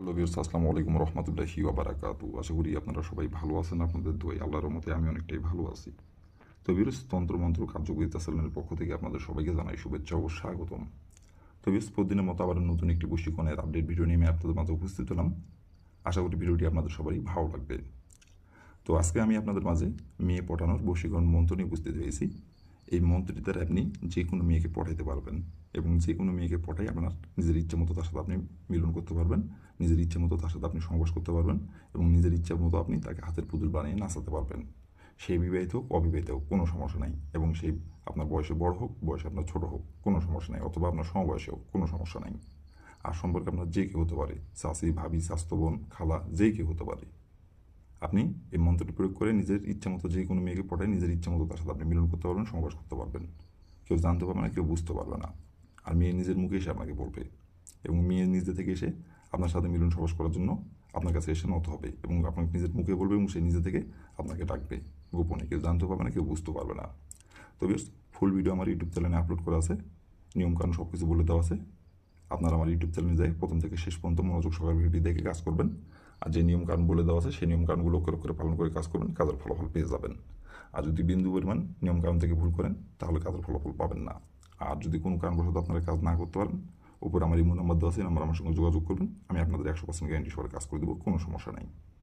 আসসালামু আলাইকুম রহমতুল্লাহি ওবারাকাতু আশা করি আপনারা সবাই ভালো আছেন, আপনাদের দোয়াই আল্লাহর মতে আমি অনেকটাই ভালো আছি। তো বিরস তন্ত্রমন্ত্র কার্যকরিতা চ্যানেলের পক্ষ থেকে আপনাদের সবাইকে জানাই শুভেচ্ছা ও স্বাগতম। তো বিরস প্রতিদিনের মতো আবার নতুন একটি বশীকরণের আপডেট ভিডিও নিয়ে আমি আপনাদের মাঝে উপস্থিত হলাম। আশা করি ভিডিওটি আপনাদের সবারই ভালো লাগবে। তো আজকে আমি আপনাদের মাঝে মেয়ে পটানোর বশীকরণ মন্ত্র নিয়ে উপস্থিত হয়েছি। এই মন্ত্রটি দ্বারা আপনি যে কোনো মেয়েকে পটাইতে পারবেন এবং যে কোনো মেয়েকে পটাই আপনার নিজের ইচ্ছে মতো তার সাথে আপনি মিলন করতে পারবেন, নিজের ইচ্ছে মতো তার সাথে আপনি সংবাস করতে পারবেন এবং নিজের ইচ্ছা মতো আপনি তাকে হাতের পুতুল বানিয়ে নাচাতে পারবেন। সে বিবাহিত হোক, অবিবাহিত হোক, কোনো সমস্যা নাই এবং সেই আপনার বয়সে বড় হোক, বয়সে আপনার ছোট হোক, কোনো সমস্যা নাই অথবা আপনার সমবয়সে হোক, কোনো সমস্যা নাই। আর সম্পর্কে আপনার যে কেউ হতে পারে চাষি ভাবি, স্বাস্থ্য বোন, খালা, যে কেউ হতে পারে। আপনি এই মন্ত্রটি প্রয়োগ করে নিজের ইচ্ছা মতো যে কোনো মেয়েকে পটায় নিজের ইচ্ছা মতো তার সাথে আপনি মিলন করতে পারবেন সংবাস করতে পারবেন। কেউ জানতে পারবে না, কেউ বুঝতে পারবে না। আর মেয়ে নিজের মুখে এসে আপনাকে বলবে এবং মেয়ে নিজে থেকে এসে আপনার সাথে মিলন সবাস করার জন্য আপনার কাছে এসে নত হবে এবং আপনাকে নিজের মুখে বলবে এবং সে নিজে থেকে আপনাকে ডাকবে। গোপনে কেউ জানতে পারবে না, কেউ বুঝতে পারবে না। তো বেশ ফুল ভিডিও আমার ইউটিউব চ্যানেলে আপলোড করা আছে। নিয়মকানুন সব কিছু বলে দেওয়া আছে। আপনারা আমার ইউটিউব চ্যানেলে যাই, প্রথম থেকে শেষ পর্যন্ত মনোযোগ সহকারে ভিডিও দেখে কাজ করবেন। যে নিয়ম কানুন বলে দেওয়া আছে, সেই নিয়ম কানুনগুলো করে করে পালন করে কাজ করবেন, কাজের ফলাফল পেয়ে যাবেন। আর যদি বিন্দু পরিমাণ নিয়ম কানুন থেকে ভুল করেন, তাহলে কাজের ফলাফল পাবেন না। আর যদি কোনো কারণবশত আপনারা কাজ না করতে পারেন, উপরে আমার ইমো নাম্বার দেওয়া আছে নাম্বার আমার সঙ্গে যোগাযোগ করবেন, আমি আপনাদের একশো পার্সেন্ট গ্যারান্টি সবার কাজ করে দেবো, কোনো সমস্যা নেই।